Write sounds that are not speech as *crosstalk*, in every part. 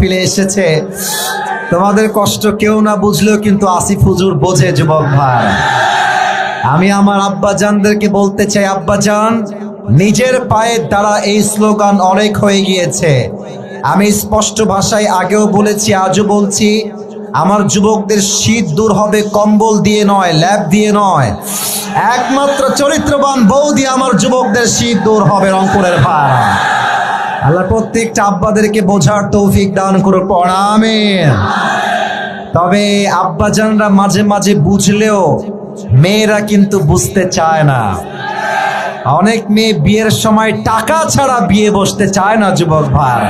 মাহফিলে এসেছে। তোমাদের কষ্ট কেউ না বুঝলেও কিন্তু আসিফ হুজুর বোঝে, যুবক ভাই। আমি আমার আব্বাজানদেরকে বলতে চাই আব্বাজান নিজের পায়ের দ্বারা এই স্লোগান অনেক হয়ে গিয়েছে। আমি স্পষ্ট ভাষায় আগেও বলেছি, আজও বলছি, আমার যুবকদের শীত দূর হবে, কম্বল দিয়ে নয়, ল্যাব দিয়ে নয়। একমাত্র চরিত্রবান বউ দিয়ে আমার যুবকদের শীত দূর হবে, রংপুরের ভাড়া। আল্লাহ প্রত্যেকটা আব্বাদেরকে বোঝার তৌফিক দান করে পড়ামেন তবে আব্বাজানরা মাঝে মাঝে বুঝলেও মেয়েরা কিন্তু বুঝতে চায় না। অনেক মেয়ে বিয়ের সময় টাকা ছাড়া বিয়ে বসতে চায় না, যুবক ভাই।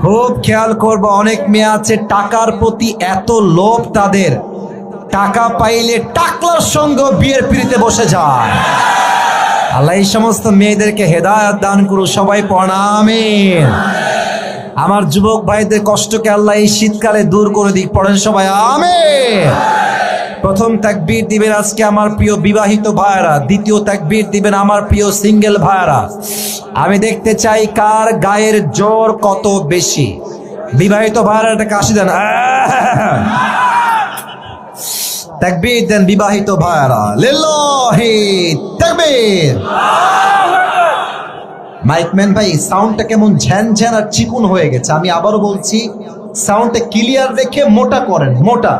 খুব খেয়াল করব, অনেক মেয়ে আছে টাকার প্রতি এত লোভ তাদের। টাকা পাইলে টাকলার সঙ্গে বিয়ের পিড়িতে বসে যায়। আল্লাহ এই সমস্ত মেয়েদেরকে হেদায়ত দান করু সবাই প্রণামেন আমার যুবক ভাইদের কষ্টকে আল্লাহ এই শীতকালে দূর করে দিক, পড়েন সবাই, আমেন। প্রথম তাকবীর দিবেন আজকে আমার প্রিয় বিবাহিত ভাইরা দ্বিতীয় তাকবীর দিবেন আমার প্রিয় সিঙ্গেল ভাইরা আমি দেখতে চাই কার গায়ের জোর কত বেশি। বিবাহিত ভাইরা একটা কাশি দেন! তাকবীর দেন বিবাহিত ভাইরা লিল্লাহি তাকবীর মাইকম্যান ভাই সাউন্ডটা কেমন ঝ্যান ঝ্যান আর চিকুন হয়ে গেছে। আমি আবারও বলছি সাউন্ডটা ক্লিয়ার রেখে মোটা করেন, মোটা।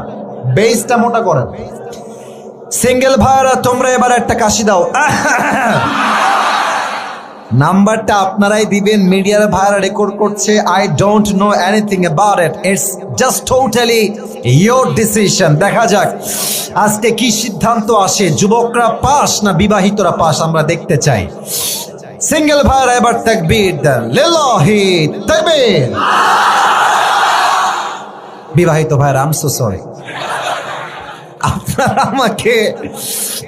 বেসটা মোটা করেন। সিঙ্গেল ভাইরা, তোমরা এবার একটা কাশি দাও। *laughs* নাম্বারটা আপনারাই দিবেন, মিডিয়ার ভাইরা রেকর্ড করছে। I don't know anything about it it's just totally your decision দেখা যাক, আজকে কি সিদ্ধান্ত আসে? যুবকরা পাস না বিবাহিতরা পাস, আমরা দেখতে চাই। সিঙ্গেল ভাইরা এবার তাকবীর দেন। লিল্লাহি তাকবীর। বিবাহিত ভাইরা আম সো সরি আপনারা আমাকে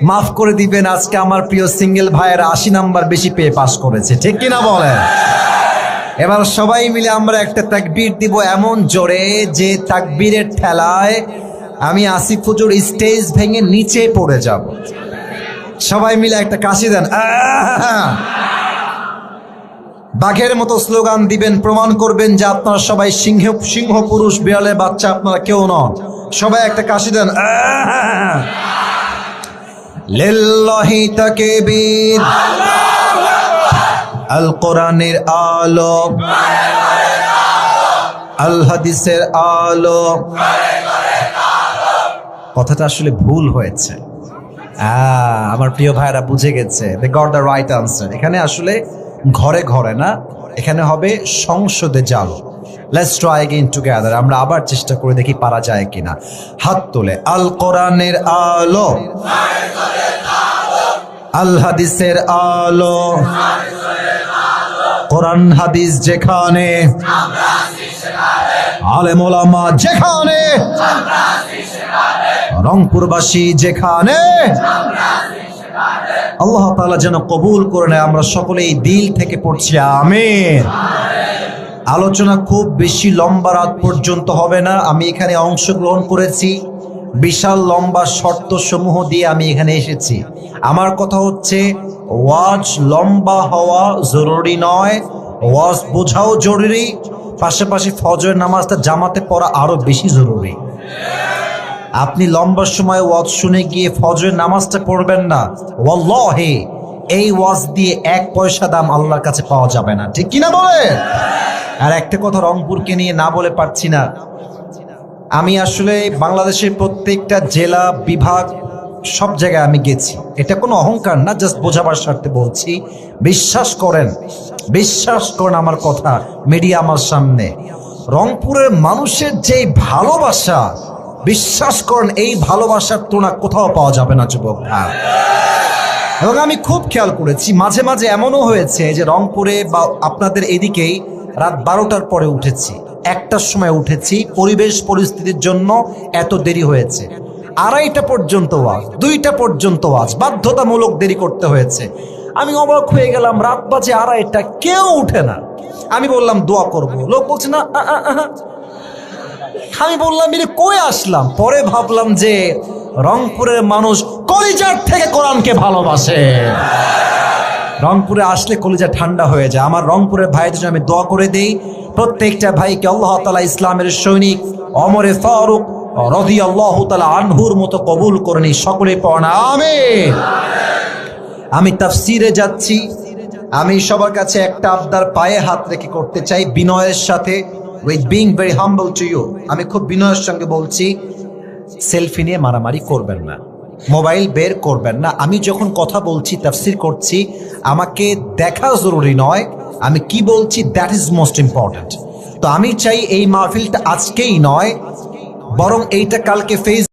মাফ করে দিবেন, আজকে আমার প্রিয় সিঙ্গেল ভাইয়ের আশি নাম্বার বেশি পেয়ে পাস করেছে, ঠিক কিনা বলেন এবার সবাই মিলে আমরা একটা তাকবীর দিব এমন জোরে যে তাকবীরের ঠেলায় আমি আসিফ হুজুর স্টেজ ভেঙে নিচে পড়ে যাব সবাই মিলে একটা কাশি দেন! বাঘের মতো স্লোগান দিবেন, প্রমাণ করবেন যে আপনারা সবাই সিংহ সিংহ পুরুষ বিড়ালের বাচ্চা, আপনারা কেউ নন সবাই একটা কাশি দেন। আল কোরআনের আলো আল হাদিসের আলো কথাটা আসলে ভুল হয়েছে। আমার প্রিয় ভাইরা বুঝে গেছে। গট দ্য এখানে আসলে ঘরে ঘরে না, এখানে হবে সংসদে জাল। লেটস ট্রাই এগেইন টুগেদার আমরা আবার চেষ্টা করে দেখি পারা যায় কিনা। হাত তোলে। আল কোরআনের আলো। আল হাদিসের আলো। কোরআন হাদিস যেখানে। আলেম যেখানে। রংপুরবাসী যেখানে। আল্লাহ তাআলা যেন কবুল করে নেয়। আমরা সকলেই দিল থেকে পড়ছি। আমিন। আলোচনা খুব বেশি লম্বা রাত পর্যন্ত হবে না। আমি এখানে অংশগ্রহণ করেছি। বিশাল লম্বা শর্ত সমূহ দিয়ে আমি এখানে এসেছি। আমার কথা হচ্ছে, ওয়াজ লম্বা হওয়া জরুরি নয়। ওয়াজ বোঝাও জরুরি। পাশাপাশি ফজরের নামাজটা জামাতে পড়া আরও বেশি জরুরি। আপনি লম্বা সময় ওয়াজ শুনে গিয়ে ফজরের নামাজটা পড়বেন না। ওয়াল্লাহি, এই ওয়াজ দিয়ে এক পয়সা দাম আল্লাহর কাছে পাওয়া যাবে না। ঠিক কিনা বলে আর একটা কথা রংপুরকে নিয়ে না বলে পারছি না। আমি আসলে বাংলাদেশের প্রত্যেকটা জেলা, বিভাগ, সব জায়গায় আমি গেছি। এটা কোনো অহংকার না জাস্ট বোঝাবার স্বার্থে বলছি। বিশ্বাস করেন বিশ্বাস করেন আমার কথা মিডিয়া আমার সামনে। রংপুরের মানুষের যে ভালোবাসা, বিশ্বাস করেন এই ভালোবাসার তুলনা কোথাও পাওয়া যাবে না, যুবক ভাই। এবং আমি খুব খেয়াল করেছি, মাঝে মাঝে এমনও হয়েছে যে রংপুরে বা আপনাদের এদিকেই রাত বারোটার পরে উঠেছি। একটার সময় উঠেছি, পরিবেশ পরিস্থিতির জন্য এত দেরি হয়েছে। আড়াইটা পর্যন্ত ওয়াজ, দুইটা পর্যন্ত ওয়াজ, বাধ্যতামূলক দেরি করতে হয়েছে। আমি অবাক হয়ে গেলাম, রাত বাজে আড়াইটা, কেউ উঠে না। আমি বললাম, দোয়া করব। লোক বলছে, না। আমি বললাম এরে কই আসলাম? পরে ভাবলাম যে রংপুরের মানুষ কলিজার থেকে কোরআনকে ভালোবাসে। রংপুরে আসলে কলিজা ঠান্ডা হয়ে যায়। আমার রংপুরের ভাইদের জন্য আমি দোয়া করে দেই, প্রত্যেকটা ভাইকে আল্লাহ তালা ইসলামের সৈনিক অমরে ফারুক রদি আল্লাহ তালা আনহুর মতো কবুল করে নি সকলে পড়া আমিন। আমি তাফসিরে যাচ্ছি। আমি সবার কাছে একটা আবদার পায়ে হাত রেখে করতে চাই বিনয়ের সাথে। With being very humble to you আমি খুব বিনয়ের সঙ্গে বলছি, সেলফি নিয়ে মারামারি করবেন না। মোবাইল বের করবেন না। আমি যখন কথা বলছি, তাফসির করছি, আমাকে দেখা জরুরি নয়। আমি কি বলছি দ্যাট ইজ মোস্ট ইম্পর্ট্যান্ট তো আমি চাই এই মাহফিলটা আজকেই নয়, বরং এইটা কালকে ফেস